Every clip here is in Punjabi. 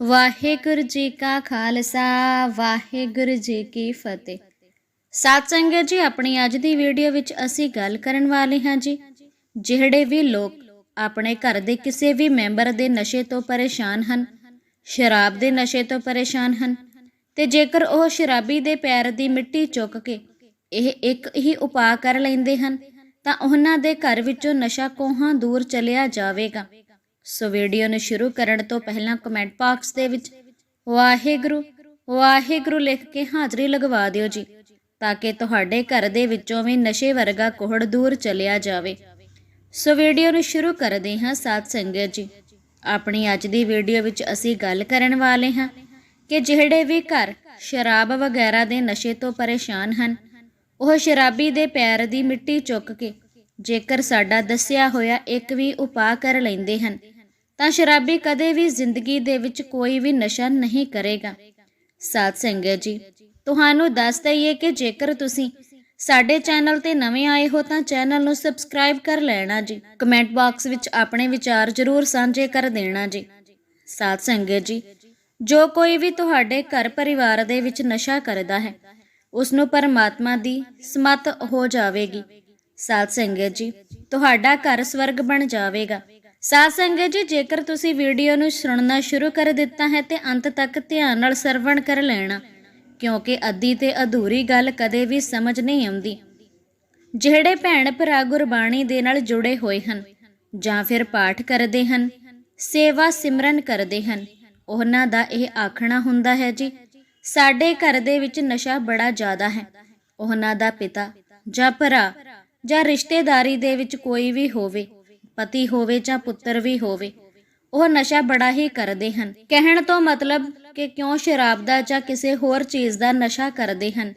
ਵਾਹਿਗੁਰੂ ਜੀ ਕਾ ਖਾਲਸਾ, ਵਾਹਿਗੁਰੂ ਜੀ ਕੀ ਫਤਿਹ। ਸਾਧ ਸੰਗਤ ਜੀ, ਆਪਣੀ ਅੱਜ ਦੀ ਵੀਡੀਓ ਵਿੱਚ ਅਸੀਂ ਗੱਲ ਕਰਨ ਵਾਲੇ ਹਾਂ ਜੀ, ਜਿਹੜੇ ਵੀ ਲੋਕ ਆਪਣੇ ਘਰ ਦੇ ਕਿਸੇ ਵੀ ਮੈਂਬਰ ਦੇ ਨਸ਼ੇ ਤੋਂ ਪਰੇਸ਼ਾਨ ਹਨ, ਸ਼ਰਾਬ ਦੇ ਨਸ਼ੇ ਤੋਂ ਪਰੇਸ਼ਾਨ ਹਨ, ਤੇ ਜੇਕਰ ਉਹ ਸ਼ਰਾਬੀ ਦੇ ਪੈਰ ਦੀ ਮਿੱਟੀ ਚੁੱਕ ਕੇ ਇਹ ਇੱਕ ਹੀ ਉਪਾਅ ਕਰ ਲੈਂਦੇ ਹਨ, ਤਾਂ ਉਹਨਾਂ ਦੇ ਘਰ ਵਿੱਚੋਂ ਨਸ਼ਾ ਕੋਹਾਂ ਦੂਰ ਚਲਿਆ ਜਾਵੇਗਾ। ਸੋ ਵੀਡੀਓ ਨੂੰ ਸ਼ੁਰੂ ਕਰਨ ਤੋਂ ਪਹਿਲਾਂ ਕਮੈਂਟ ਬਾਕਸ ਦੇ ਵਿੱਚ, ਵਾਹਿਗੁਰੂ ਵਾਹਿਗੁਰੂ ਲਿਖ ਕੇ ਹਾਜ਼ਰੀ ਲਗਵਾ ਦਿਓ ਜੀ, ਤਾਂ ਕਿ ਤੁਹਾਡੇ ਘਰ ਦੇ ਵਿੱਚੋਂ ਵੀ ਨਸ਼ੇ ਵਰਗਾ ਕੋਹੜ ਦੂਰ ਚਲਿਆ ਜਾਵੇ। ਸੋ ਵੀਡੀਓ ਨੂੰ ਸ਼ੁਰੂ ਕਰਦੇ ਹਾਂ ਸਾਧ ਸੰਗਤ ਜੀ। ਆਪਣੀ ਅੱਜ ਦੀ ਵੀਡੀਓ ਵਿੱਚ ਅਸੀਂ ਗੱਲ ਕਰਨ ਵਾਲੇ ਹਾਂ ਕਿ ਜਿਹੜੇ ਵੀ ਘਰ ਸ਼ਰਾਬ ਵਗੈਰਾ ਦੇ ਨਸ਼ੇ ਤੋਂ ਪਰੇਸ਼ਾਨ ਹਨ, ਉਹ ਸ਼ਰਾਬੀ ਦੇ ਪੈਰ ਦੀ ਮਿੱਟੀ ਚੁੱਕ ਕੇ ਜੇਕਰ ਸਾਡਾ ਦੱਸਿਆ ਹੋਇਆ ਇੱਕ ਵੀ ਉਪਾਅ ਕਰ ਲੈਂਦੇ ਹਨ ਤਾਂ ਸ਼ਰਾਬੀ ਕਦੇ ਵੀ ਜ਼ਿੰਦਗੀ ਦੇ ਵਿੱਚ ਕੋਈ ਵੀ ਨਸ਼ਾ ਨਹੀਂ ਕਰੇਗਾ। ਸਾਧ ਸੰਗਤ ਜੀ, ਤੁਹਾਨੂੰ ਦੱਸ ਦਈਏ ਕਿ ਜੇਕਰ ਤੁਸੀਂ ਸਾਡੇ ਚੈਨਲ ਤੇ ਨਵੇਂ ਆਏ ਹੋ ਤਾਂ ਚੈਨਲ ਨੂੰ ਸਬਸਕ੍ਰਾਈਬ ਕਰ ਲੈਣਾ ਜੀ। ਕਮੈਂਟ ਬਾਕਸ ਵਿੱਚ ਆਪਣੇ ਵਿਚਾਰ ਜ਼ਰੂਰ ਸਾਂਝੇ ਕਰ ਦੇਣਾ ਜੀ। ਸਾਧ ਸੰਗਤ ਜੀ, ਜੋ ਕੋਈ ਵੀ ਤੁਹਾਡੇ ਘਰ ਪਰਿਵਾਰ ਦੇ ਵਿੱਚ ਨਸ਼ਾ ਕਰਦਾ ਹੈ ਉਸ ਨੂੰ ਪਰਮਾਤਮਾ ਦੀ ਸਮਤ ਹੋ ਜਾਵੇਗੀ। ਸਾਧ ਸੰਗਤ ਜੀ, ਤੁਹਾਡਾ ਘਰ ਸਵਰਗ ਬਣ ਜਾਵੇਗਾ। ਸਾਧ ਸੰਗਤ ਜੀ, ਜੇਕਰ ਤੁਸੀਂ ਵੀਡੀਓ ਨੂੰ ਸੁਣਨਾ ਸ਼ੁਰੂ ਕਰ ਦਿੱਤਾ ਹੈ, ਤੇ ਅੰਤ ਤੱਕ ਧਿਆਨ ਨਾਲ ਸਰਵਣ ਕਰ ਲੈਣਾ, ਕਿਉਂਕਿ ਅੱਧੀ ਤੇ ਅਧੂਰੀ ਗੱਲ ਕਦੇ ਵੀ ਸਮਝ ਨਹੀਂ ਆਉਂਦੀ। ਜਿਹੜੇ ਭੈਣ ਭਰਾ ਗੁਰਬਾਣੀ ਦੇ ਨਾਲ ਜੁੜੇ ਹੋਏ ਹਨ, ਜਾਂ ਫਿਰ ਪਾਠ ਕਰਦੇ ਹਨ, ਸੇਵਾ ਸਿਮਰਨ ਕਰਦੇ ਹਨ, ਉਹਨਾਂ ਦਾ ਇਹ ਆਖਣਾ ਹੁੰਦਾ ਹੈ ਜੀ, ਸਾਡੇ ਘਰ ਦੇ ਵਿੱਚ ਨਸ਼ਾ ਬੜਾ ਜ਼ਿਆਦਾ ਹੈ। ਉਹਨਾਂ ਦਾ ਪਿਤਾ ਜਾਂ ਭਰਾ ਜਾਂ ਰਿਸ਼ਤੇਦਾਰੀ ਦੇ ਵਿੱਚ ਕੋਈ ਵੀ ਹੋਵੇ ਪਤੀ ਹੋਵੇ ਜਾਂ ਪੁੱਤਰ ਵੀ ਹੋਵੇ, ਉਹ ਨਸ਼ਾ ਬੜਾ ਹੀ ਕਰਦੇ ਹਨ। ਕਹਿਣ ਤੋਂ ਮਤਲਬ ਕਿ ਕਿਉਂ ਸ਼ਰਾਬ ਦਾ ਜਾਂ ਕਿਸੇ ਹੋਰ ਚੀਜ਼ ਦਾ ਨਸ਼ਾ ਕਰਦੇ ਹਨ?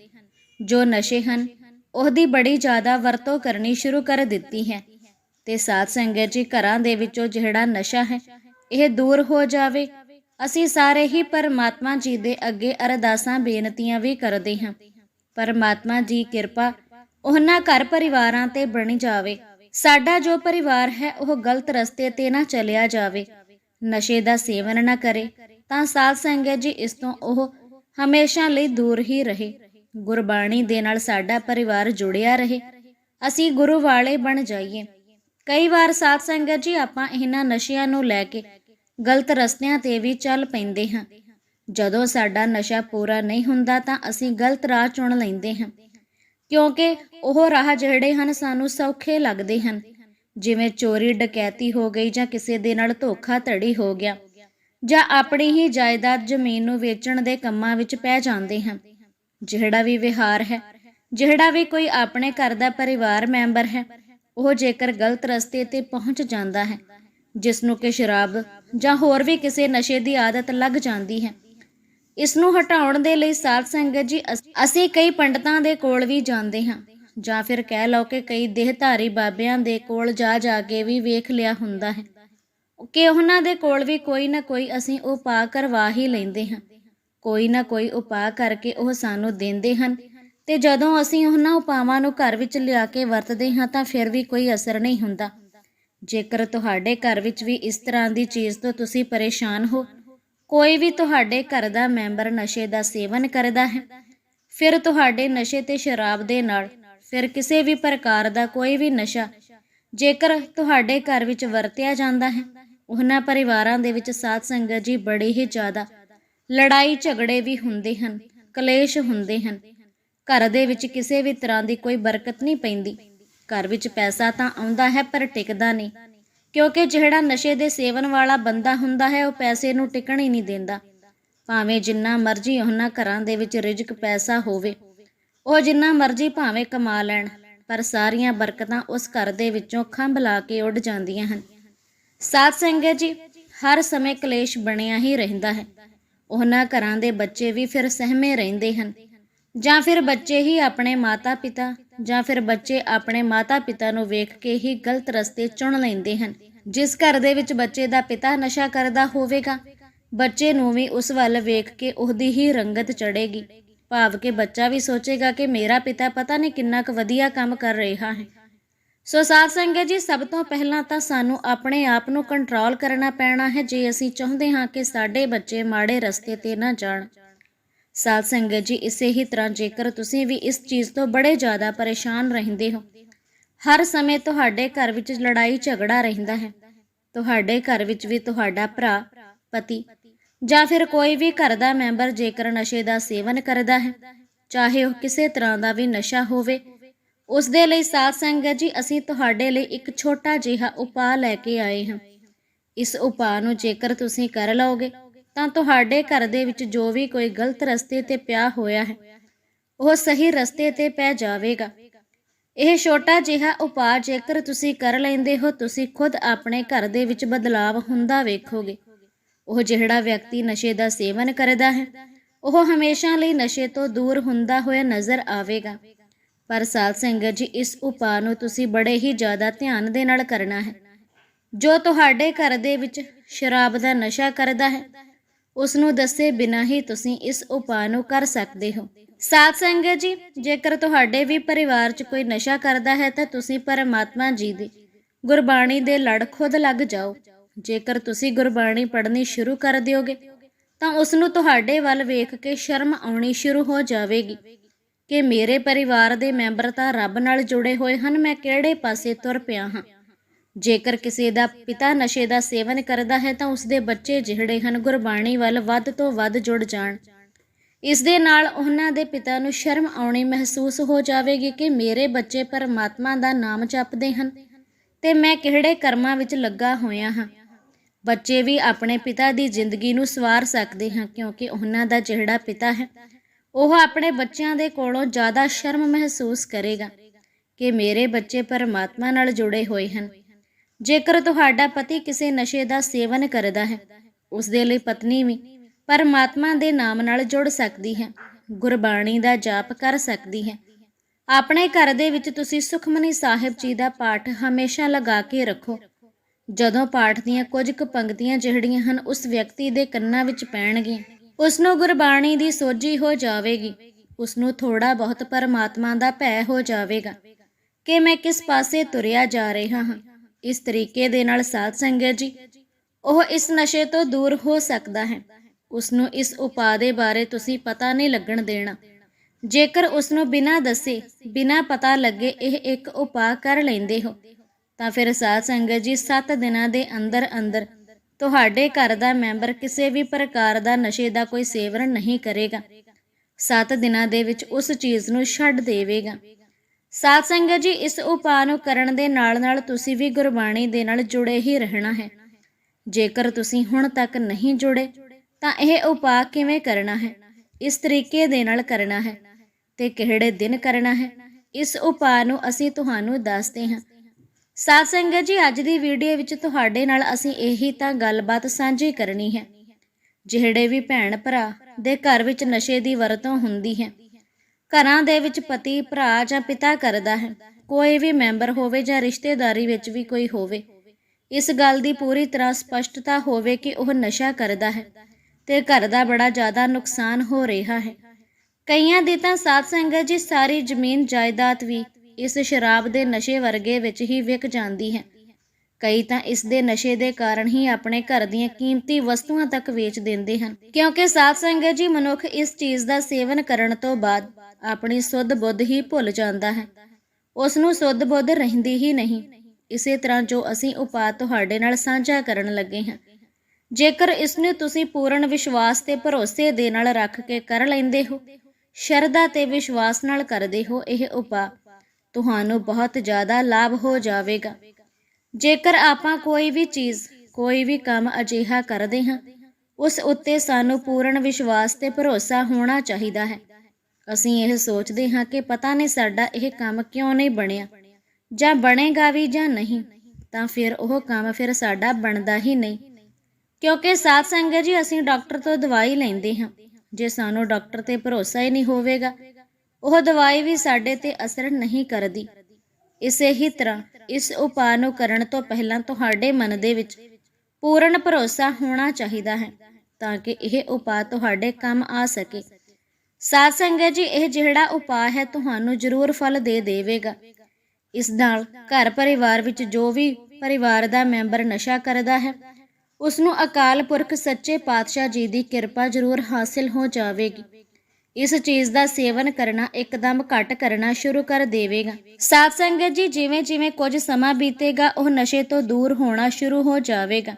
ਜੋ ਨਸ਼ੇ ਹਨ, ਉਹਦੀ ਬੜੀ ਜ਼ਿਆਦਾ ਵਰਤੋਂ ਕਰਨੀ ਸ਼ੁਰੂ ਕਰ ਦਿੱਤੀ ਹੈ। ਤੇ ਸਾਧ ਸੰਗਤ ਜੀ, ਘਰਾਂ ਦੇ ਵਿੱਚੋਂ ਜਿਹੜਾ ਨਸ਼ਾ ਹੈ, ਇਹ ਦੂਰ ਹੋ ਜਾਵੇ। ਅਸੀਂ ਸਾਰੇ ਹੀ ਪਰਮਾਤਮਾ ਜੀ ਦੇ ਅੱਗੇ ਅਰਦਾਸਾਂ, ਬੇਨਤੀਆਂ ਵੀ ਕਰਦੇ ਹਾਂ। ਪਰਮਾਤਮਾ ਜੀ ਕਿਰਪਾ ਉਹਨਾਂ ਘਰ ਪਰਿਵਾਰਾਂ ਤੇ ਬਣ ਜਾਵੇ। ਸਾਡਾ ਜੋ ਪਰਿਵਾਰ ਹੈ, ਉਹ ਗਲਤ ਰਸਤੇ ਤੇ ਨਾ ਚਲਿਆ ਜਾਵੇ। ਨਸ਼ੇ ਦਾ ਸੇਵਨ ਨਾ ਕਰੇ, ਤਾਂ ਸਾਧ ਸੰਗਤ ਜੀ ਇਸ ਤੋਂ ਉਹ ਹਮੇਸ਼ਾ ਲਈ ਦੂਰ ਹੀ ਰਹੇ। ਗੁਰਬਾਣੀ ਦੇ ਨਾਲ ਸਾਡਾ ਪਰਿਵਾਰ ਜੁੜਿਆ ਰਹੇ। ਅਸੀਂ ਗੁਰੂ ਵਾਲੇ ਬਣ ਜਾਈਏ। ਕਈ ਵਾਰ ਸਾਧ ਸੰਗਤ ਜੀ ਆਪਾਂ ਇਹਨਾਂ ਨਸ਼ਿਆਂ ਨੂੰ ਲੈ ਕੇ ਗਲਤ ਰਸਤਿਆਂ ਤੇ ਵੀ ਚੱਲ ਪੈਂਦੇ ਹਾਂ। ਜਦੋਂ ਸਾਡਾ ਨਸ਼ਾ ਪੂਰਾ ਨਹੀਂ ਹੁੰਦਾ, ਤਾਂ ਅਸੀਂ ਗਲਤ ਰਾਹ ਚੁਣ ਲੈਂਦੇ ਹਾਂ। ਕਿਉਂਕਿ ਉਹ ਰਾਹ ਜਿਹੜੇ ਹਨ ਸਾਨੂੰ ਸੌਖੇ ਲੱਗਦੇ ਹਨ। ਜਿਵੇਂ ਚੋਰੀ, ਡਕੈਤੀ ਹੋ ਗਈ ਜਾਂ ਕਿਸੇ ਦੇ ਨਾਲ ਧੋਖਾ ਧੜੀ ਹੋ ਗਿਆ ਜਾਂ ਆਪਣੀ ਹੀ ਜਾਇਦਾਦ ਜ਼ਮੀਨ ਨੂੰ ਵੇਚਣ ਦੇ ਕੰਮਾਂ ਵਿੱਚ ਪੈ ਜਾਂਦੇ ਹਨ। ਜਿਹੜਾ ਵੀ ਵਿਹਾਰ ਹੈ, ਜਿਹੜਾ ਵੀ ਕੋਈ ਆਪਣੇ ਘਰ ਦਾ ਪਰਿਵਾਰ ਮੈਂਬਰ ਹੈ, ਉਹ ਜੇਕਰ ਗਲਤ ਰਸਤੇ ਤੇ ਪਹੁੰਚ ਜਾਂਦਾ ਹੈ, ਜਿਸ ਨੂੰ ਕਿ ਸ਼ਰਾਬ ਜਾਂ ਹੋਰ ਵੀ ਕਿਸੇ ਨਸ਼ੇ ਦੀ ਆਦਤ ਲੱਗ ਜਾਂਦੀ ਹੈ ਇਸ ਨੂੰ ਹਟਾਉਣ ਦੇ ਲਈ ਸਾਧ ਸੰਗਤ ਜੀ ਅਸੀਂ ਕਈ ਪੰਡਤਾਂ ਦੇ ਕੋਲ ਵੀ ਜਾਂਦੇ ਹਾਂ। ਜਾਂ ਫਿਰ ਕਹਿ ਲਓ ਕਿ ਕਈ ਦੇਹਧਾਰੀ ਬਾਬਿਆਂ ਦੇ ਕੋਲ ਜਾ ਜਾ ਕੇ ਵੀ ਵੇਖ ਲਿਆ ਹੁੰਦਾ ਹੈ। ਕਿ ਉਹਨਾਂ ਦੇ ਕੋਲ ਵੀ ਕੋਈ ਨਾ ਕੋਈ ਅਸੀਂ ਉਪਾਅ ਕਰਵਾ ਹੀ ਲੈਂਦੇ ਹਾਂ। ਕੋਈ ਨਾ ਕੋਈ ਉਪਾਅ ਕਰਕੇ ਉਹ ਸਾਨੂੰ ਦਿੰਦੇ ਹਨ। ਤੇ ਜਦੋਂ ਅਸੀਂ ਉਹਨਾਂ ਉਪਾਵਾਂ ਨੂੰ ਘਰ ਵਿੱਚ ਲਿਆ ਕੇ ਵਰਤਦੇ ਹਾਂ ਤਾਂ ਫਿਰ ਵੀ ਕੋਈ ਅਸਰ ਨਹੀਂ ਹੁੰਦਾ। ਜੇਕਰ ਤੁਹਾਡੇ ਘਰ ਵਿੱਚ ਵੀ ਇਸ ਤਰ੍ਹਾਂ ਦੀ ਚੀਜ਼ ਤੋਂ ਤੁਸੀਂ ਪਰੇਸ਼ਾਨ ਹੋ ਕੋਈ ਵੀ ਤੁਹਾਡੇ ਘਰ ਦਾ ਮੈਂਬਰ ਨਸ਼ੇ ਦਾ ਸੇਵਨ ਕਰਦਾ ਹੈ, ਫਿਰ ਤੁਹਾਡੇ ਨਸ਼ੇ ਤੇ ਸ਼ਰਾਬ ਦੇ ਨਾਲ, ਫਿਰ ਕਿਸੇ ਵੀ ਪ੍ਰਕਾਰ ਦਾ ਕੋਈ ਵੀ ਨਸ਼ਾ, ਜੇਕਰ ਤੁਹਾਡੇ ਘਰ ਵਿੱਚ ਵਰਤਿਆ ਜਾਂਦਾ ਹੈ, ਉਹਨਾਂ ਪਰਿਵਾਰਾਂ ਦੇ ਵਿੱਚ ਸਾਧ ਸੰਗਤ ਜੀ ਬੜੇ ਹੀ ਜ਼ਿਆਦਾ ਲੜਾਈ ਝਗੜੇ ਵੀ ਹੁੰਦੇ ਹਨ, ਕਲੇਸ਼ ਹੁੰਦੇ ਹਨ। ਘਰ ਦੇ ਵਿੱਚ ਕਿਸੇ ਵੀ ਤਰ੍ਹਾਂ ਦੀ ਕੋਈ ਬਰਕਤ ਨਹੀਂ ਪੈਂਦੀ। ਘਰ ਵਿੱਚ ਪੈਸਾ ਤਾਂ ਆਉਂਦਾ ਹੈ ਪਰ ਟਿਕਦਾ ਨਹੀਂ। ਕਿਉਂਕਿ ਜਿਹੜਾ ਨਸ਼ੇ ਦੇ ਸੇਵਨ ਵਾਲਾ ਬੰਦਾ ਹੁੰਦਾ ਹੈ, ਉਹ ਪੈਸੇ ਨੂੰ ਟਿਕਣ ਹੀ ਨਹੀਂ ਦਿੰਦਾ। ਭਾਵੇਂ ਜਿੰਨਾ ਮਰਜ਼ੀ ਉਹਨਾਂ ਘਰਾਂ ਦੇ ਵਿੱਚ ਰਿਜ਼ਕ ਪੈਸਾ ਹੋਵੇ, ਉਹ ਜਿੰਨਾ ਮਰਜ਼ੀ ਭਾਵੇਂ ਕਮਾ ਲੈਣ, ਪਰ ਸਾਰੀਆਂ ਬਰਕਤਾਂ ਉਸ ਘਰ ਦੇ ਵਿੱਚੋਂ ਖੰਭ ਲਾ ਕੇ ਉੱਡ ਜਾਂਦੀਆਂ ਹਨ। ਸਾਧ ਸੰਗਤ ਜੀ, ਹਰ ਸਮੇਂ ਕਲੇਸ਼ ਬਣਿਆ ਹੀ ਰਹਿੰਦਾ ਹੈ। ਉਹਨਾਂ ਘਰਾਂ ਦੇ ਬੱਚੇ ਵੀ ਫਿਰ ਸਹਿਮੇ ਰਹਿੰਦੇ ਹਨ। ਜਾਂ ਫਿਰ ਬੱਚੇ ਹੀ ਆਪਣੇ ਮਾਤਾ-ਪਿਤਾ ਜਾਂ ਫਿਰ ਬੱਚੇ ਆਪਣੇ ਮਾਤਾ-ਪਿਤਾ ਨੂੰ ਵੇਖ ਕੇ ਹੀ ਗਲਤ ਰਸਤੇ ਚੁਣ ਲੈਂਦੇ ਹਨ। ਜਿਸ ਘਰ ਦੇ ਵਿੱਚ ਬੱਚੇ ਦਾ ਪਿਤਾ ਨਸ਼ਾ ਕਰਦਾ ਹੋਵੇਗਾ, ਬੱਚੇ ਨੂੰ ਵੀ ਉਸ ਵੱਲ ਵੇਖ ਕੇ ਉਹਦੀ ਹੀ ਰੰਗਤ ਚੜੇਗੀ ਭਾਵ ਕਿ ਬੱਚਾ ਵੀ ਸੋਚੇਗਾ ਕਿ ਮੇਰਾ ਪਿਤਾ ਪਤਾ ਨਹੀਂ ਕਿੰਨਾ ਕੁ ਵਧੀਆ ਕੰਮ ਕਰ ਰਿਹਾ ਹੈ। ਸੋ ਸਾਧ ਸੰਗਤ ਜੀ, ਸਭ ਤੋਂ ਪਹਿਲਾਂ ਤਾਂ ਸਾਨੂੰ ਆਪਣੇ ਆਪ ਨੂੰ ਕੰਟਰੋਲ ਕਰਨਾ ਪੈਣਾ ਹੈ ਜੇ ਅਸੀਂ ਚਾਹੁੰਦੇ ਹਾਂ ਕਿ ਸਾਡੇ ਬੱਚੇ ਮਾੜੇ ਰਸਤੇ ਤੇ ਨਾ ਜਾਣ। ਸਾਧ ਸੰਗਤ ਜੀ, ਇਸੇ ਹੀ ਤਰ੍ਹਾਂ ਜੇਕਰ ਤੁਸੀਂ ਵੀ ਇਸ ਚੀਜ਼ ਤੋਂ ਬੜੇ ਜ਼ਿਆਦਾ ਪਰੇਸ਼ਾਨ ਰਹਿੰਦੇ ਹੋ, ਹਰ ਸਮੇਂ ਤੁਹਾਡੇ ਘਰ ਵਿੱਚ ਲੜਾਈ ਝਗੜਾ ਰਹਿੰਦਾ ਹੈ। ਤੁਹਾਡੇ ਘਰ ਵਿੱਚ ਵੀ ਤੁਹਾਡਾ ਭਰਾ, ਪਤੀ ਜਾਂ ਫਿਰ ਕੋਈ ਵੀ ਘਰ ਦਾ ਮੈਂਬਰ ਜੇਕਰ ਨਸ਼ੇ ਦਾ ਸੇਵਨ ਕਰਦਾ ਹੈ, ਚਾਹੇ ਉਹ ਕਿਸੇ ਤਰ੍ਹਾਂ ਦਾ ਵੀ ਨਸ਼ਾ ਹੋਵੇ, ਉਸ ਦੇ ਲਈ ਸਾਧ ਸੰਗਤ ਜੀ, ਅਸੀਂ ਤੁਹਾਡੇ ਲਈ ਇੱਕ ਛੋਟਾ ਜਿਹਾ ਉਪਾਅ ਲੈ ਕੇ ਆਏ ਹਾਂ। ਇਸ ਉਪਾਅ ਨੂੰ ਜੇਕਰ ਤੁਸੀਂ ਕਰ ਲਓਗੇ ਤਾਂ ਤੁਹਾਡੇ ਘਰ ਦੇ ਵਿੱਚ ਜੋ ਵੀ ਕੋਈ ਗਲਤ ਰਸਤੇ ਤੇ ਪਿਆ ਹੋਇਆ ਹੈ, ਉਹ ਸਹੀ ਰਸਤੇ ਤੇ ਪੈ ਜਾਵੇਗਾ। ਇਹ ਛੋਟਾ ਜਿਹਾ ਉਪਾਅ ਜੇਕਰ ਤੁਸੀਂ ਕਰ ਲੈਂਦੇ ਹੋ, ਤੁਸੀਂ ਖੁਦ ਆਪਣੇ ਘਰ ਦੇ ਵਿੱਚ ਬਦਲਾਵ ਹੁੰਦਾ ਵੇਖੋਗੇ। ਉਹ ਜਿਹੜਾ ਵਿਅਕਤੀ ਨਸ਼ੇ ਦਾ ਸੇਵਨ ਕਰਦਾ ਹੈ, ਉਹ ਹਮੇਸ਼ਾ ਲਈ ਨਸ਼ੇ ਤੋਂ ਦੂਰ ਹੁੰਦਾ ਹੋਇਆ ਨਜ਼ਰ ਆਵੇਗਾ। ਪਰ ਸਾਧ ਸੰਗਤ ਜੀ, ਇਸ ਉਪਾਅ ਨੂੰ ਤੁਸੀਂ ਬੜੇ ਹੀ ਜ਼ਿਆਦਾ ਧਿਆਨ ਦੇ ਨਾਲ ਕਰਨਾ ਹੈ। ਜੋ ਤੁਹਾਡੇ ਘਰ ਦੇ ਵਿੱਚ ਸ਼ਰਾਬ ਦਾ ਨਸ਼ਾ ਕਰਦਾ ਹੈ ਉਸ ਨੂੰ ਦੱਸੇ ਬਿਨਾਂ ਹੀ ਤੁਸੀਂ ਇਸ ਉਪਾਅ ਨੂੰ ਕਰ ਸਕਦੇ ਹੋ। ਸਾਧ ਸੰਗਤ ਜੀ, ਜੇਕਰ ਤੁਹਾਡੇ ਵੀ ਪਰਿਵਾਰ 'ਚ ਕੋਈ ਨਸ਼ਾ ਕਰਦਾ ਹੈ ਤਾਂ ਤੁਸੀਂ ਪਰਮਾਤਮਾ ਜੀ ਦੀ ਗੁਰਬਾਣੀ ਦੇ ਲੜ ਖੁਦ ਲੱਗ ਜਾਓ। ਜੇਕਰ ਤੁਸੀਂ ਗੁਰਬਾਣੀ ਪੜ੍ਹਨੀ ਸ਼ੁਰੂ ਕਰ ਦਿਓਗੇ, ਤਾਂ ਉਸ ਨੂੰ ਤੁਹਾਡੇ ਵੱਲ ਵੇਖ ਕੇ ਸ਼ਰਮ ਆਉਣੀ ਸ਼ੁਰੂ ਹੋ ਜਾਵੇਗੀ ਕਿ ਮੇਰੇ ਪਰਿਵਾਰ ਦੇ ਮੈਂਬਰ ਤਾਂ ਰੱਬ ਨਾਲ ਜੁੜੇ ਹੋਏ ਹਨ, ਮੈਂ ਕਿਹੜੇ ਪਾਸੇ ਤੁਰ ਪਿਆ ਹਾਂ? ਜੇਕਰ ਕਿਸੇ ਦਾ ਪਿਤਾ ਨਸ਼ੇ ਦਾ ਸੇਵਨ ਕਰਦਾ ਹੈ ਤਾਂ ਉਸ ਦੇ ਬੱਚੇ ਜਿਹੜੇ ਹਨ ਗੁਰਬਾਣੀ ਵੱਲ ਵੱਧ ਤੋਂ ਵੱਧ ਜੁੜ ਜਾਣ। ਇਸ ਦੇ ਨਾਲ ਉਹਨਾਂ ਦੇ ਪਿਤਾ ਨੂੰ ਸ਼ਰਮ ਆਉਣੀ ਮਹਿਸੂਸ ਹੋ ਜਾਵੇਗੀ ਕਿ ਮੇਰੇ ਬੱਚੇ ਪਰਮਾਤਮਾ ਦਾ ਨਾਮ ਜਪਦੇ ਹਨ ਤੇ ਮੈਂ ਕਿਹੜੇ ਕਰਮਾਂ ਵਿੱਚ ਲੱਗਾ ਹੋਇਆ ਹਾਂ। ਬੱਚੇ ਵੀ ਆਪਣੇ ਪਿਤਾ ਦੀ ਜ਼ਿੰਦਗੀ ਨੂੰ ਸਵਾਰ ਸਕਦੇ ਹਨ ਕਿਉਂਕਿ ਉਹਨਾਂ ਦਾ ਜਿਹੜਾ ਪਿਤਾ ਹੈ, ਉਹ ਆਪਣੇ ਬੱਚਿਆਂ ਦੇ ਕੋਲੋਂ ਜ਼ਿਆਦਾ ਸ਼ਰਮ ਮਹਿਸੂਸ ਕਰੇਗਾ ਕਿ ਮੇਰੇ ਬੱਚੇ ਪਰਮਾਤਮਾ ਨਾਲ ਜੁੜੇ ਹੋਏ ਹਨ। ਜੇਕਰ ਤੁਹਾਡਾ ਪਤੀ ਕਿਸੇ ਨਸ਼ੇ ਦਾ ਸੇਵਨ ਕਰਦਾ ਹੈ, ਉਸ ਦੇ ਲਈ ਪਤਨੀ ਵੀ ਪਰਮਾਤਮਾ ਦੇ ਨਾਮ ਨਾਲ ਜੁੜ ਸਕਦੀ ਹੈ, ਗੁਰਬਾਣੀ ਦਾ ਜਾਪ ਕਰ ਸਕਦੀ ਹੈ। ਆਪਣੇ ਘਰ ਦੇ ਵਿੱਚ ਤੁਸੀਂ ਸੁਖਮਨੀ ਸਾਹਿਬ ਜੀ ਦਾ ਪਾਠ ਹਮੇਸ਼ਾ ਲਗਾ ਕੇ ਰੱਖੋ। ਜਦੋਂ ਪਾਠ ਦੀਆਂ ਕੁਝ ਕੁ ਪੰਕਤੀਆਂ ਜਿਹੜੀਆਂ ਹਨ, ਉਸ ਵਿਅਕਤੀ ਦੇ ਕੰਨਾਂ ਵਿੱਚ ਪੈਣਗੀਆਂ ਉਸ ਨੂੰ ਗੁਰਬਾਣੀ ਦੀ ਸੋਝੀ ਹੋ ਜਾਵੇਗੀ। ਉਸ ਨੂੰ ਥੋੜਾ ਬਹੁਤ ਪਰਮਾਤਮਾ ਦਾ ਭੈ ਹੋ ਜਾਵੇਗਾ। ਕਿ ਮੈਂ ਕਿਸ ਪਾਸੇ ਤੁਰਿਆ ਜਾ ਰਿਹਾ ਹਾਂ? ਇਸ ਤਰੀਕੇ ਦੇ ਨਾਲ ਸਾਧ ਸੰਗਤ ਜੀ, ਉਹ ਇਸ ਨਸ਼ੇ ਤੋਂ ਦੂਰ ਹੋ ਸਕਦਾ ਹੈ। ਉਸ ਨੂੰ ਇਸ ਉਪਾਅ ਦੇ ਬਾਰੇ ਤੁਸੀਂ ਪਤਾ ਨਹੀਂ ਲੱਗਣ ਦੇਣਾ। ਜੇਕਰ ਉਸ ਨੂੰ ਬਿਨਾਂ ਦੱਸੇ, ਬਿਨਾਂ ਪਤਾ ਲੱਗੇ ਇਹ ਇੱਕ ਉਪਾਅ ਕਰ ਲੈਂਦੇ ਹੋ, ਤਾਂ ਫਿਰ ਸਾਧ ਸੰਗਤ ਜੀ 7 ਦਿਨਾਂ ਦੇ ਅੰਦਰ ਅੰਦਰ ਤੁਹਾਡੇ ਘਰ ਦਾ ਮੈਂਬਰ ਕਿਸੇ ਵੀ ਪ੍ਰਕਾਰ ਦਾ ਨਸ਼ੇ ਦਾ ਕੋਈ ਸੇਵਨ ਨਹੀਂ ਕਰੇਗਾ। 7 ਦਿਨਾਂ ਦੇ ਵਿੱਚ ਉਸ ਚੀਜ਼ ਨੂੰ ਛੱਡ ਦੇਵੇਗਾ। ਸਾਧ ਸੰਗਤ ਜੀ, ਇਸ ਉਪਾਅ ਨੂੰ ਕਰਨ ਦੇ ਨਾਲ ਨਾਲ ਤੁਸੀਂ ਵੀ ਗੁਰਬਾਣੀ ਦੇ ਨਾਲ ਜੁੜੇ ਹੀ ਰਹਿਣਾ ਹੈ। ਜੇਕਰ ਤੁਸੀਂ ਹੁਣ ਤੱਕ ਨਹੀਂ ਜੁੜੇ, ਤਾਂ ਇਹ ਉਪਾਅ ਕਿਵੇਂ ਕਰਨਾ ਹੈ? ਇਸ ਤਰੀਕੇ ਦੇ ਨਾਲ ਕਰਨਾ ਹੈ ਤੇ ਕਿਹੜੇ ਦਿਨ ਕਰਨਾ ਹੈ? ਇਸ ਉਪਾਅ ਨੂੰ ਅਸੀਂ ਤੁਹਾਨੂੰ ਦੱਸਦੇ ਹਾਂ। ਸਾਧ ਸੰਗਤ ਜੀ, ਅੱਜ ਦੀ ਵੀਡੀਓ ਵਿੱਚ ਤੁਹਾਡੇ ਨਾਲ ਅਸੀਂ ਇਹੀ ਤਾਂ ਗੱਲਬਾਤ ਸਾਂਝੀ ਕਰਨੀ ਹੈ। ਜਿਹੜੇ ਵੀ ਭੈਣ ਭਰਾ ਦੇ ਘਰ ਵਿੱਚ ਨਸ਼ੇ ਦੀ ਵਰਤੋਂ ਹੁੰਦੀ ਹੈ ਘਰਾਂ ਦੇ ਵਿੱਚ ਪਤੀ, ਭਰਾ ਜਾਂ ਪਿਤਾ ਕਰਦਾ ਹੈ। ਕੋਈ ਵੀ ਮੈਂਬਰ ਹੋਵੇ ਜਾਂ ਰਿਸ਼ਤੇਦਾਰੀ ਵਿੱਚ ਵੀ ਕੋਈ ਹੋਵੇ, ਇਸ ਗੱਲ ਦੀ ਪੂਰੀ ਤਰ੍ਹਾਂ ਸਪਸ਼ਟਤਾ ਹੋਵੇ ਕਿ ਉਹ ਨਸ਼ਾ ਕਰਦਾ ਹੈ ਤੇ ਘਰ ਦਾ ਬੜਾ ਜ਼ਿਆਦਾ ਨੁਕਸਾਨ ਹੋ ਰਿਹਾ ਹੈ। ਕਈਆਂ ਦੀ ਤਾਂ ਸਾਧ ਸੰਗਤ ਜੀ ਸਾਰੀ ਜ਼ਮੀਨ ਜਾਇਦਾਦ ਵੀ ਇਸ ਸ਼ਰਾਬ ਦੇ ਨਸ਼ੇ ਵਰਗੇ ਵਿੱਚ ਹੀ ਵਿਕ ਜਾਂਦੀ ਹੈ। ਕਈ ਤਾਂ ਇਸ ਦੇ ਨਸ਼ੇ ਦੇ ਕਾਰਨ ਹੀ ਆਪਣੇ ਘਰ ਦੀਆਂ ਕੀਮਤੀ ਵਸਤੂਆਂ ਤੱਕ ਵੇਚ ਦਿੰਦੇ ਹਨ। ਕਿਉਂਕਿ ਸਾਧ ਸੰਗਤ ਜੀ ਮਨੁੱਖ ਇਸ ਚੀਜ਼ ਦਾ ਸੇਵਨ ਕਰਨ ਤੋਂ ਬਾਅਦ ਆਪਣੀ ਸੁੱਧ ਬੁੱਧ ਹੀ ਭੁੱਲ ਜਾਂਦਾ ਹੈ। ਉਸ ਨੂੰ ਸੁੱਧ ਬੁੱਧ ਰਹਿੰਦੀ ਹੀ ਨਹੀਂ। ਇਸੇ ਤਰ੍ਹਾਂ ਜੋ ਅਸੀਂ ਉਪਾਅ ਤੁਹਾਡੇ ਨਾਲ ਸਾਂਝਾ ਕਰਨ ਲੱਗੇ ਹਾਂ। ਜੇਕਰ ਇਸ ਨੂੰ ਤੁਸੀਂ ਪੂਰਨ ਵਿਸ਼ਵਾਸ ਤੇ ਭਰੋਸੇ ਦੇ ਨਾਲ ਰੱਖ ਕੇ ਕਰ ਲੈਂਦੇ ਹੋ, ਸ਼ਰਧਾ ਤੇ ਵਿਸ਼ਵਾਸ ਨਾਲ ਕਰਦੇ ਹੋ, ਇਹ ਉਪਾਅ ਤੁਹਾਨੂੰ ਬਹੁਤ ਜ਼ਿਆਦਾ ਲਾਭ ਹੋ ਜਾਵੇਗਾ। ਜੇਕਰ ਆਪਾਂ ਕੋਈ ਵੀ ਚੀਜ਼, ਕੋਈ ਵੀ ਕੰਮ ਅਜਿਹਾ ਕਰਦੇ ਹਾਂ, ਉਸ ਉੱਤੇ ਸਾਨੂੰ ਪੂਰਨ ਵਿਸ਼ਵਾਸ ਤੇ ਭਰੋਸਾ ਹੋਣਾ ਚਾਹੀਦਾ ਹੈ। ਅਸੀਂ ਇਹ ਸੋਚਦੇ ਹਾਂ ਕਿ ਪਤਾ ਨਹੀਂ ਸਾਡਾ ਇਹ ਕੰਮ ਕਿਉਂ ਨਹੀਂ ਬਣਿਆ, ਜਾਂ ਬਣੇਗਾ ਵੀ ਜਾਂ ਨਹੀਂ, ਤਾਂ ਫਿਰ ਉਹ ਕੰਮ ਫਿਰ ਸਾਡਾ ਬਣਦਾ ਹੀ ਨਹੀਂ। ਕਿਉਂਕਿ ਸਾਧ ਸੰਗਤ ਜੀ, ਅਸੀਂ ਡਾਕਟਰ ਤੋਂ ਦਵਾਈ ਲੈਂਦੇ ਹਾਂ। ਜੇ ਸਾਨੂੰ ਡਾਕਟਰ ਤੇ ਭਰੋਸਾ ਹੀ ਨਹੀਂ ਹੋਵੇਗਾ, ਉਹ ਦਵਾਈ ਵੀ ਸਾਡੇ ਤੇ ਅਸਰ ਨਹੀਂ ਕਰਦੀ। ਇਸੇ ਹੀ ਤਰ੍ਹਾਂ ਇਸ ਉਪਾਅ ਨੂੰ ਕਰਨ ਤੋਂ ਪਹਿਲਾਂ ਤੁਹਾਡੇ ਮਨ ਦੇ ਵਿੱਚ ਪੂਰਨ ਭਰੋਸਾ ਹੋਣਾ ਚਾਹੀਦਾ ਹੈ ਤਾਂ ਕਿ ਇਹ ਉਪਾਅ ਤੁਹਾਡੇ ਕੰਮ ਆ ਸਕੇ। ਸਾਧ ਸੰਗਤ ਜੀ, ਇਹ ਜਿਹੜਾ ਉਪਾਅ ਹੈ ਤੁਹਾਨੂੰ ਜ਼ਰੂਰ ਫਲ ਦੇ ਦੇਵੇਗਾ। ਇਸ ਨਾਲ ਘਰ ਪਰਿਵਾਰ ਵਿੱਚ ਜੋ ਵੀ ਪਰਿਵਾਰ ਦਾ ਮੈਂਬਰ ਨਸ਼ਾ ਕਰਦਾ ਹੈ ਉਸ ਨੂੰ ਅਕਾਲ ਪੁਰਖ ਸੱਚੇ ਪਾਤਸ਼ਾਹ ਜੀ ਦੀ ਕਿਰਪਾ ਜ਼ਰੂਰ ਹਾਸਿਲ ਹੋ ਜਾਵੇਗੀ। ਇਸ ਚੀਜ਼ ਦਾ ਸੇਵਨ ਕਰਨਾ ਇੱਕਦਮ ਘੱਟ ਕਰਨਾ ਸ਼ੁਰੂ ਕਰ ਦੇਵੇਗਾ। ਸਾਧ ਸੰਗਤ ਜੀ, ਜਿਵੇਂ ਜਿਵੇਂ ਕੁਝ ਸਮਾਂ ਬੀਤੇਗਾ, ਉਹ ਨਸ਼ੇ ਤੋਂ ਦੂਰ ਹੋਣਾ ਸ਼ੁਰੂ ਹੋ ਜਾਵੇਗਾ।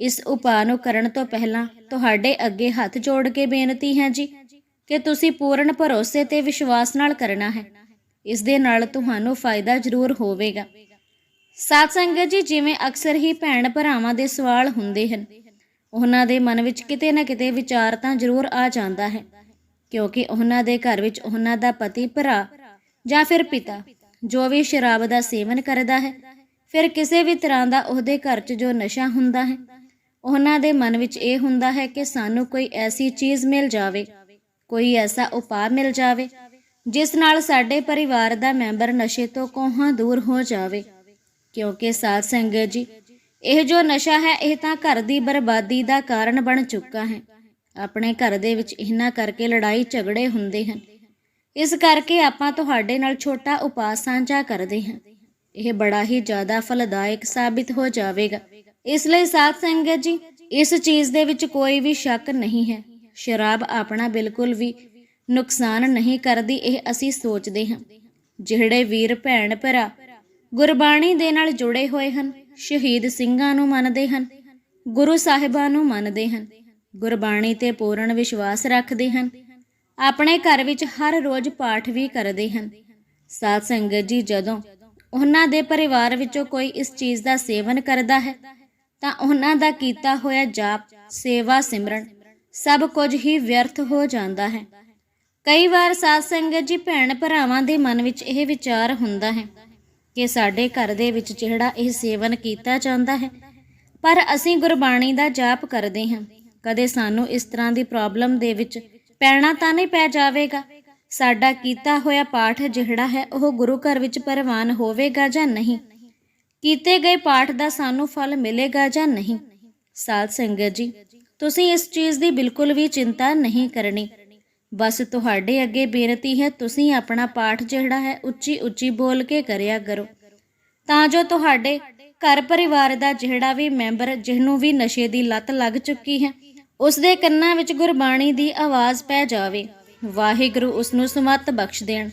ਇਸ ਉਪਾਅ ਨੂੰ ਕਰਨ ਤੋਂ ਪਹਿਲਾਂ ਤੁਹਾਡੇ ਅੱਗੇ ਹੱਥ ਜੋੜ ਕੇ ਬੇਨਤੀ ਹੈ ਜੀ ਕਿ ਤੁਸੀਂ ਪੂਰਨ ਭਰੋਸੇ ਤੇ ਵਿਸ਼ਵਾਸ ਨਾਲ ਕਰਨਾ ਹੈ। ਇਸ ਦੇ ਨਾਲ ਤੁਹਾਨੂੰ ਫਾਇਦਾ ਜ਼ਰੂਰ ਹੋਵੇਗਾ। ਸਾਧ ਸੰਗਤ ਜੀ, ਜਿਵੇਂ ਅਕਸਰ ਹੀ ਭੈਣ ਭਰਾਵਾਂ ਦੇ ਸਵਾਲ ਹੁੰਦੇ ਹਨ, ਉਹਨਾਂ ਦੇ ਮਨ ਵਿੱਚ ਕਿਤੇ ਨਾ ਕਿਤੇ ਵਿਚਾਰ ਤਾਂ ਜ਼ਰੂਰ ਆ ਜਾਂਦਾ ਹੈ। ਕਿਉਂਕਿ ਉਹਨਾਂ ਦੇ ਘਰ ਵਿੱਚ ਉਹਨਾਂ ਦਾ ਪਤੀ, ਭਰਾ ਜਾਂ ਫਿਰ ਪਿਤਾ, ਜੋ ਵੀ ਸ਼ਰਾਬ ਦਾ ਸੇਵਨ ਕਰਦਾ ਹੈ, ਫਿਰ ਕਿਸੇ ਵੀ ਤਰ੍ਹਾਂ ਦਾ ਉਹਦੇ ਘਰ 'ਚ ਜੋ ਨਸ਼ਾ ਹੁੰਦਾ ਹੈ, ਉਹਨਾਂ ਦੇ ਮਨ ਵਿੱਚ ਇਹ ਹੁੰਦਾ ਹੈ ਕਿ ਸਾਨੂੰ ਕੋਈ ਐਸੀ ਚੀਜ਼ ਮਿਲ ਜਾਵੇ, ਕੋਈ ਐਸਾ ਉਪਾਅ ਮਿਲ ਜਾਵੇ, ਜਿਸ ਨਾਲ ਸਾਡੇ ਪਰਿਵਾਰ ਦਾ ਮੈਂਬਰ ਨਸ਼ੇ ਤੋਂ ਕੋਹਾਂ ਦੂਰ ਹੋ ਜਾਵੇ। ਕਿਉਂਕਿ ਸਾਧ ਸੰਗਤ ਜੀ, ਇਹ ਜੋ ਨਸ਼ਾ ਹੈ, ਇਹ ਤਾਂ ਘਰ ਦੀ ਬਰਬਾਦੀ ਦਾ ਕਾਰਨ ਬਣ ਚੁੱਕਾ ਹੈ। ਆਪਣੇ ਘਰ ਦੇ ਵਿੱਚ ਇਹਨਾਂ ਕਰਕੇ ਲੜਾਈ ਝਗੜੇ ਹੁੰਦੇ ਹਨ। ਇਸ ਕਰਕੇ ਆਪਾਂ ਤੁਹਾਡੇ ਨਾਲ ਛੋਟਾ ਉਪਾਅ ਸਾਂਝਾ ਕਰਦੇ ਹਾਂ। ਇਹ ਬੜਾ ਹੀ ਜ਼ਿਆਦਾ ਫਲਦਾਇਕ ਸਾਬਿਤ ਹੋ ਜਾਵੇਗਾ। ਇਸ ਲਈ ਸਾਧ ਸੰਗਤ ਜੀ, ਇਸ ਚੀਜ਼ ਦੇ ਵਿੱਚ ਕੋਈ ਵੀ ਸ਼ੱਕ ਨਹੀਂ ਹੈ। ਸ਼ਰਾਬ ਆਪਣਾ ਬਿਲਕੁਲ ਵੀ ਨੁਕਸਾਨ ਨਹੀਂ ਕਰਦੀ, ਇਹ ਅਸੀਂ ਸੋਚਦੇ ਹਾਂ। ਜਿਹੜੇ ਵੀਰ ਭੈਣ ਭਰਾ ਗੁਰਬਾਣੀ ਦੇ ਨਾਲ ਜੁੜੇ ਹੋਏ ਹਨ, ਸ਼ਹੀਦ ਸਿੰਘਾਂ ਨੂੰ ਮੰਨਦੇ ਹਨ, ਗੁਰੂ ਸਾਹਿਬਾਂ ਨੂੰ ਮੰਨਦੇ ਹਨ ਗੁਰਬਾਣੀ ਤੇ ਪੂਰਨ ਵਿਸ਼ਵਾਸ ਰੱਖਦੇ ਹਨ। ਆਪਣੇ ਘਰ ਵਿੱਚ ਹਰ ਰੋਜ਼ ਪਾਠ ਵੀ ਕਰਦੇ ਹਨ। ਸਾਧ ਸੰਗਤ ਜੀ, ਜਦੋਂ ਉਹਨਾਂ ਦੇ ਪਰਿਵਾਰ ਵਿੱਚੋਂ ਕੋਈ ਇਸ ਚੀਜ਼ ਦਾ ਸੇਵਨ ਕਰਦਾ ਹੈ, ਤਾਂ ਉਹਨਾਂ ਦਾ ਕੀਤਾ ਹੋਇਆ ਜਾਪ, ਸੇਵਾ, ਸਿਮਰਨ ਸਭ ਕੁਝ ਹੀ ਵਿਅਰਥ ਹੋ ਜਾਂਦਾ ਹੈ। ਕਈ ਵਾਰ ਸਾਧ ਸੰਗਤ ਜੀ ਭੈਣ ਭਰਾਵਾਂ ਦੇ ਮਨ ਵਿੱਚ ਇਹ ਵਿਚਾਰ ਹੁੰਦਾ ਹੈ ਕਿ ਸਾਡੇ ਘਰ ਦੇ ਵਿੱਚ ਜਿਹੜਾ ਇਹ ਸੇਵਨ ਕੀਤਾ ਜਾਂਦਾ ਹੈ, ਪਰ ਅਸੀਂ ਗੁਰਬਾਣੀ ਦਾ ਜਾਪ ਕਰਦੇ ਹਾਂ। ਕਦੇ ਸਾਨੂੰ ਇਸ ਤਰ੍ਹਾਂ ਦੀ ਪ੍ਰੋਬਲਮ ਦੇ ਵਿੱਚ ਪੈਣਾ ਤਾਂ ਨਹੀਂ ਪੈ ਜਾਵੇਗਾ। ਸਾਡਾ ਕੀਤਾ ਹੋਇਆ ਪਾਠ ਜਿਹੜਾ ਹੈ, ਉਹ ਗੁਰੂ ਘਰ ਵਿੱਚ ਪ੍ਰਵਾਨ ਹੋਵੇਗਾ ਜਾਂ ਨਹੀਂ? ਕੀਤੇ ਗਏ ਪਾਠ ਦਾ ਸਾਨੂੰ ਫਲ ਮਿਲੇਗਾ ਜਾਂ ਨਹੀਂ? ਸਾਧ ਸੰਗਤ ਜੀ, ਤੁਸੀਂ ਇਸ ਚੀਜ਼ ਦੀ ਬਿਲਕੁਲ ਵੀ ਚਿੰਤਾ ਨਹੀਂ ਕਰਨੀ। ਬਸ ਤੁਹਾਡੇ ਅੱਗੇ ਬੇਨਤੀ ਹੈ, ਤੁਸੀਂ ਆਪਣਾ ਪਾਠ ਜਿਹੜਾ ਹੈ ਉੱਚੀ ਉੱਚੀ ਬੋਲ ਕੇ ਕਰਿਆ ਕਰੋ। ਤਾਂ ਜੋ ਤੁਹਾਡੇ ਘਰ ਪਰਿਵਾਰ ਦਾ ਜਿਹੜਾ ਵੀ ਮੈਂਬਰ, ਜਿਹਨੂੰ ਵੀ ਨਸ਼ੇ ਦੀ ਲਤ ਲੱਗ ਚੁੱਕੀ ਹੈ ਉਸ ਦੇ ਕੰਨਾਂ ਵਿੱਚ ਗੁਰਬਾਣੀ ਦੀ ਆਵਾਜ਼ ਪੈ ਜਾਵੇ। ਵਾਹਿਗੁਰੂ ਉਸ ਨੂੰ ਸਮਤ ਬਖਸ਼ ਦੇਣ।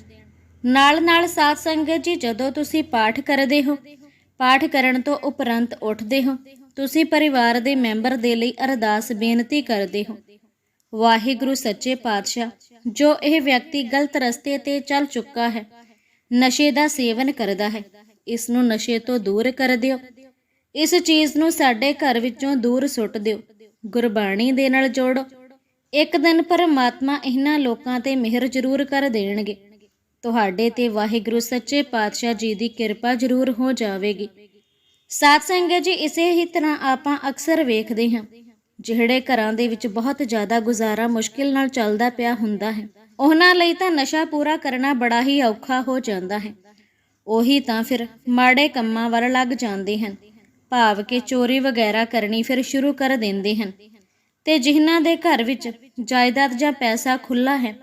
ਨਾਲ ਨਾਲ ਸਾਧ ਸੰਗਤ ਜੀ, ਜਦੋਂ ਤੁਸੀਂ ਪਾਠ ਕਰਦੇ ਹੋ, ਪਾਠ ਕਰਨ ਤੋਂ ਉਪਰੰਤ ਉੱਠਦੇ ਹੋ, ਤੁਸੀਂ ਪਰਿਵਾਰ ਦੇ ਮੈਂਬਰ ਦੇ ਲਈ ਅਰਦਾਸ ਬੇਨਤੀ ਕਰਦੇ ਹੋ। ਵਾਹਿਗੁਰੂ ਸੱਚੇ ਪਾਤਸ਼ਾਹ, ਜੋ ਇਹ ਵਿਅਕਤੀ ਗਲਤ ਰਸਤੇ ਤੇ ਚੱਲ ਚੁੱਕਾ ਹੈ, ਨਸ਼ੇ ਦਾ ਸੇਵਨ ਕਰਦਾ ਹੈ, ਇਸ ਨੂੰ ਨਸ਼ੇ ਤੋਂ ਦੂਰ ਕਰ ਦਿਓ। ਇਸ ਚੀਜ਼ ਨੂੰ ਸਾਡੇ ਘਰ ਵਿੱਚੋਂ ਦੂਰ ਸੁੱਟ ਦਿਓ। ਗੁਰਬਾਣੀ ਦੇ ਨਾਲ ਜੋੜੋ। ਇੱਕ ਦਿਨ ਪਰਮਾਤਮਾ ਇਹਨਾਂ ਲੋਕਾਂ ਤੇ ਮਿਹਰ ਜ਼ਰੂਰ ਕਰ ਦੇਣਗੇ। ਤੁਹਾਡੇ ਤੇ ਵਾਹਿਗੁਰੂ ਸੱਚੇ ਪਾਤਸ਼ਾਹ ਜੀ ਦੀ ਕਿਰਪਾ ਜ਼ਰੂਰ ਹੋ ਜਾਵੇਗੀ। ਸਾਧ ਸੰਗਤ ਜੀ, ਇਸੇ ਹੀ ਤਰ੍ਹਾਂ ਆਪਾਂ ਅਕਸਰ ਵੇਖਦੇ ਹਾਂ, ਜਿਹੜੇ ਘਰਾਂ ਦੇ ਵਿੱਚ ਬਹੁਤ ਜ਼ਿਆਦਾ ਗੁਜ਼ਾਰਾ ਮੁਸ਼ਕਿਲ ਨਾਲ ਚੱਲਦਾ ਪਿਆ ਹੁੰਦਾ ਹੈ। ਉਹਨਾਂ ਲਈ ਤਾਂ ਨਸ਼ਾ ਪੂਰਾ ਕਰਨਾ ਬੜਾ ਹੀ ਔਖਾ ਹੋ ਜਾਂਦਾ ਹੈ। ਉਹੀ ਤਾਂ ਫਿਰ ਮਾੜੇ ਕੰਮਾਂ ਵੱਲ ਲੱਗ ਜਾਂਦੇ ਹਨ। ਭਾਵ ਕਿ ਚੋਰੀ ਵਗੈਰਾ ਕਰਨੀ ਫਿਰ ਸ਼ੁਰੂ ਕਰ ਦਿੰਦੇ ਹਨ। ਤੇ ਜਿਨ੍ਹਾਂ ਦੇ ਘਰ ਵਿੱਚ ਜਾਇਦਾਦ ਜਾਂ ਪੈਸਾ ਖੁੱਲਾ ਹੈ,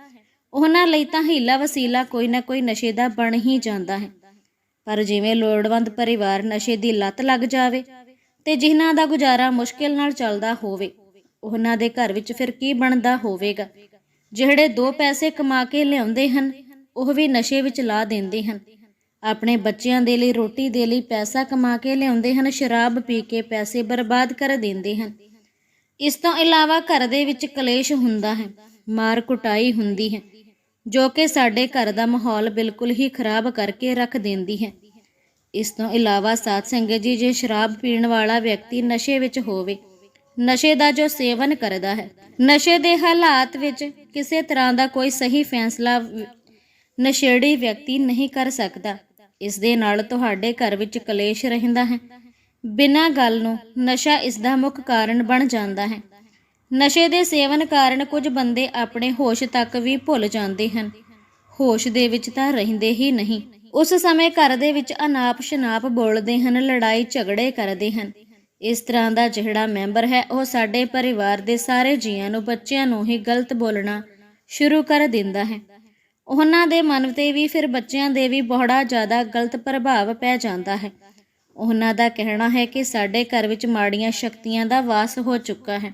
ਉਹਨਾਂ ਲਈ ਤਾਂ ਹੀਲਾ ਵਸੀਲਾ ਕੋਈ ਨਾ ਕੋਈ ਨਸ਼ੇ ਦਾ ਬਣ ਹੀ ਜਾਂਦਾ ਹੈ। ਪਰ ਜਿਵੇਂ ਲੋੜਵੰਦ ਪਰਿਵਾਰ ਨਸ਼ੇ ਦੀ ਲਤ ਲੱਗ ਜਾਵੇ ਤੇ ਜਿਨ੍ਹਾਂ ਦਾ ਗੁਜ਼ਾਰਾ ਮੁਸ਼ਕਿਲ ਨਾਲ ਚੱਲਦਾ ਹੋਵੇ, ਉਹਨਾਂ ਦੇ ਘਰ ਵਿੱਚ ਫਿਰ ਕੀ ਬਣਦਾ ਹੋਵੇਗਾ? ਜਿਹੜੇ ਦੋ ਪੈਸੇ ਕਮਾ ਕੇ ਲਿਆਉਂਦੇ ਹਨ, ਉਹ ਵੀ ਨਸ਼ੇ ਵਿੱਚ ਲਾ ਦਿੰਦੇ ਹਨ। ਆਪਣੇ ਬੱਚਿਆਂ ਦੇ ਲਈ, ਰੋਟੀ ਦੇ ਲਈ ਪੈਸਾ ਕਮਾ ਕੇ ਲਿਆਉਂਦੇ ਹਨ, ਸ਼ਰਾਬ ਪੀ ਕੇ ਪੈਸੇ ਬਰਬਾਦ ਕਰ ਦਿੰਦੇ ਹਨ। ਇਸ ਤੋਂ ਇਲਾਵਾ ਘਰ ਦੇ ਵਿੱਚ ਕਲੇਸ਼ ਹੁੰਦਾ ਹੈ, ਮਾਰ ਕੁਟਾਈ ਹੁੰਦੀ ਹੈ, ਜੋ ਕਿ ਸਾਡੇ ਘਰ ਦਾ ਮਾਹੌਲ ਬਿਲਕੁਲ ਹੀ ਖਰਾਬ ਕਰਕੇ ਰੱਖ ਦਿੰਦੀ ਹੈ। ਇਸ ਤੋਂ ਇਲਾਵਾ ਸਾਧ ਸੰਗਤ ਜੀ, ਜੇ ਸ਼ਰਾਬ ਪੀਣ ਵਾਲਾ ਵਿਅਕਤੀ ਨਸ਼ੇ ਵਿੱਚ ਹੋਵੇ, ਨਸ਼ੇ ਦਾ ਜੋ ਸੇਵਨ ਕਰਦਾ ਹੈ, ਨਸ਼ੇ ਦੇ ਹਾਲਾਤ ਵਿੱਚ ਕਿਸੇ ਤਰ੍ਹਾਂ ਦਾ ਕੋਈ ਸਹੀ ਫੈਸਲਾ, ਨਸ਼ੇੜੀ ਵਿਅਕਤੀ ਨਹੀਂ ਕਰ ਸਕਦਾ। ਇਸ ਦੇ ਨਾਲ ਤੁਹਾਡੇ ਘਰ ਵਿੱਚ ਕਲੇਸ਼ ਰਹਿੰਦਾ ਹੈ। ਬਿਨਾਂ ਗੱਲ ਨੂੰ ਨਸ਼ਾ ਇਸ ਦਾ ਮੁੱਖ ਕਾਰਨ ਬਣ ਜਾਂਦਾ ਹੈ। ਨਸ਼ੇ ਦੇ ਸੇਵਨ ਕਾਰਨ ਕੁਝ ਬੰਦੇ ਆਪਣੇ ਹੋਸ਼ ਤੱਕ ਵੀ ਭੁੱਲ ਜਾਂਦੇ ਹਨ। ਹੋਸ਼ ਦੇ ਵਿੱਚ ਤਾਂ ਰਹਿੰਦੇ ਹੀ ਨਹੀਂ। ਉਸ ਸਮੇਂ ਘਰ ਦੇ ਵਿੱਚ ਅਨਾਪ ਸ਼ਨਾਪ ਬੋਲਦੇ ਹਨ, ਲੜਾਈ ਝਗੜੇ ਕਰਦੇ ਹਨ। ਇਸ ਤਰ੍ਹਾਂ ਦਾ ਜਿਹੜਾ ਮੈਂਬਰ ਹੈ, ਉਹ ਸਾਡੇ ਪਰਿਵਾਰ ਦੇ ਸਾਰੇ ਜੀਆਂ ਨੂੰ ਬੱਚਿਆਂ ਨੂੰ ਹੀ ਗਲਤ ਬੋਲਣਾ ਸ਼ੁਰੂ ਕਰ ਦਿੰਦਾ ਹੈ। ਉਹਨਾਂ ਦੇ ਮਨ ਤੇ ਵੀ ਫਿਰ ਬੱਚਿਆਂ ਦੇ ਵੀ ਬੜਾ ਜ਼ਿਆਦਾ ਗਲਤ ਪ੍ਰਭਾਵ ਪੈ ਜਾਂਦਾ ਹੈ। ਉਹਨਾਂ ਦਾ ਕਹਿਣਾ ਹੈ ਕਿ ਸਾਡੇ ਘਰ ਵਿੱਚ ਮਾੜੀਆਂ ਸ਼ਕਤੀਆਂ ਦਾ ਵਾਸ ਹੋ ਚੁੱਕਾ ਹੈ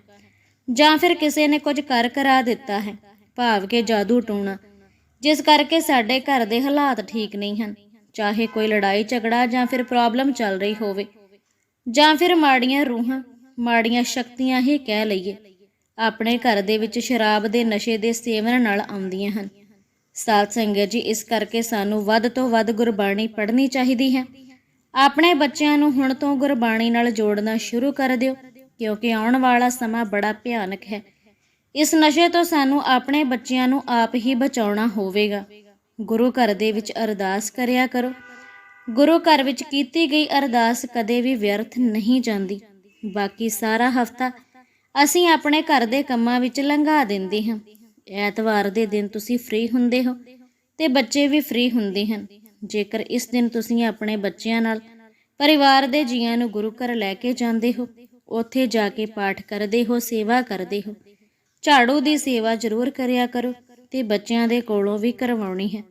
ਜਾਂ ਫਿਰ ਕਿਸੇ ਨੇ ਕੁਝ ਕਰ ਕਰਾ ਦਿੱਤਾ ਹੈ, ਭਾਵ ਕਿ ਜਾਦੂ ਟੂਣਾ। ਜਿਸ ਕਰਕੇ ਸਾਡੇ ਘਰ ਦੇ ਹਾਲਾਤ ਠੀਕ ਨਹੀਂ ਹਨ, ਚਾਹੇ ਕੋਈ ਲੜਾਈ ਝਗੜਾ ਜਾਂ ਫਿਰ ਪ੍ਰੋਬਲਮ ਚੱਲ ਰਹੀ ਹੋਵੇ। ਜਾਂ ਫਿਰ ਮਾੜੀਆਂ ਰੂਹਾਂ, ਮਾੜੀਆਂ ਸ਼ਕਤੀਆਂ ਹੀ ਕਹਿ ਲਈਏ, ਆਪਣੇ ਘਰ ਦੇ ਵਿੱਚ ਸ਼ਰਾਬ ਦੇ ਨਸ਼ੇ ਦੇ ਸੇਵਨ ਨਾਲ ਆਉਂਦੀਆਂ ਹਨ। ਸਾਧ ਸੰਗਤ ਜੀ, ਇਸ ਕਰਕੇ ਸਾਨੂੰ ਵੱਧ ਤੋਂ ਵੱਧ ਗੁਰਬਾਣੀ ਪੜ੍ਹਨੀ ਚਾਹੀਦੀ ਹੈ। ਆਪਣੇ ਬੱਚਿਆਂ ਨੂੰ ਹੁਣ ਤੋਂ ਗੁਰਬਾਣੀ ਨਾਲ ਜੋੜਨਾ ਸ਼ੁਰੂ ਕਰ ਦਿਓ, ਕਿਉਂਕਿ ਆਉਣ ਵਾਲਾ ਸਮਾਂ ਬੜਾ ਭਿਆਨਕ ਹੈ। ਇਸ ਨਸ਼ੇ ਤੋਂ ਸਾਨੂੰ ਆਪਣੇ ਬੱਚਿਆਂ ਨੂੰ ਆਪ ਹੀ ਬਚਾਉਣਾ ਹੋਵੇਗਾ। ਗੁਰੂ ਘਰ ਦੇ ਵਿੱਚ ਅਰਦਾਸ ਕਰਿਆ ਕਰੋ। ਗੁਰੂ ਘਰ ਵਿੱਚ ਕੀਤੀ ਗਈ ਅਰਦਾਸ ਕਦੇ ਵੀ ਵਿਅਰਥ ਨਹੀਂ ਜਾਂਦੀ। ਬਾਕੀ ਸਾਰਾ ਹਫਤਾ ਅਸੀਂ ਆਪਣੇ ਘਰ ਦੇ ਕੰਮਾਂ ਵਿੱਚ ਲੰਘਾ ਦਿੰਦੇ ਹਾਂ। ਐਤਵਾਰ ਦੇ ਦਿਨ ਤੁਸੀਂ ਫ੍ਰੀ ਹੁੰਦੇ ਹੋ ਤੇ ਬੱਚੇ ਵੀ ਫ੍ਰੀ ਹੁੰਦੇ ਹਨ। ਜੇਕਰ ਇਸ ਦਿਨ ਤੁਸੀਂ ਆਪਣੇ ਬੱਚਿਆਂ ਨਾਲ ਪਰਿਵਾਰ ਦੇ ਜੀਆਂ ਨੂੰ ਗੁਰੂ ਘਰ ਲੈ ਕੇ ਜਾਂਦੇ ਹੋ, ਉੱਥੇ ਜਾ ਕੇ ਪਾਠ ਕਰਦੇ ਹੋ, ਸੇਵਾ ਕਰਦੇ ਹੋ, ਝਾੜੂ ਦੀ ਸੇਵਾ ਜ਼ਰੂਰ ਕਰਿਆ ਕਰੋ ਤੇ ਬੱਚਿਆਂ ਦੇ ਕੋਲੋਂ ਵੀ ਕਰਵਾਉਣੀ ਹੈ।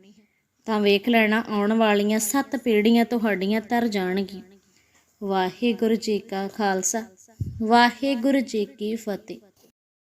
ਤਾਂ ਵੇਖ ਲੈਣਾ, ਆਉਣ ਵਾਲੀਆਂ ਸੱਤ ਪੀੜ੍ਹੀਆਂ ਤੁਹਾਡੀਆਂ ਤਰ ਜਾਣਗੀਆਂ। ਵਾਹਿਗੁਰੂ ਜੀ ਕਾ ਖਾਲਸਾ, ਵਾਹਿਗੁਰੂ ਜੀ ਕੀ ਫਤਿਹ।